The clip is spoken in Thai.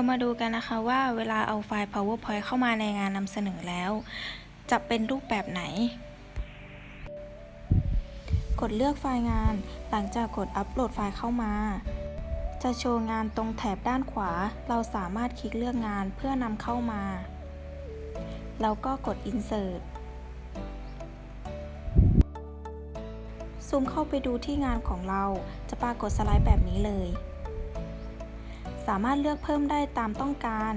เรามาดูกันนะคะว่าเวลาเอาไฟล์ PowerPoint เข้ามาในงานนำเสนอแล้ว จะเป็นรูปแบบไหน กดเลือกไฟล์งาน หลังจากกดอัปโหลดไฟล์เข้ามา จะโชว์งานตรงแถบด้านขวา เราสามารถคลิกเลือกงานเพื่อนำเข้ามา แล้วก็กด Insert ซูมเข้าไปดูที่งานของเราจะปรากฏสไลด์แบบนี้เลยามารถเลือกเพิ่มได้ตามต้องการ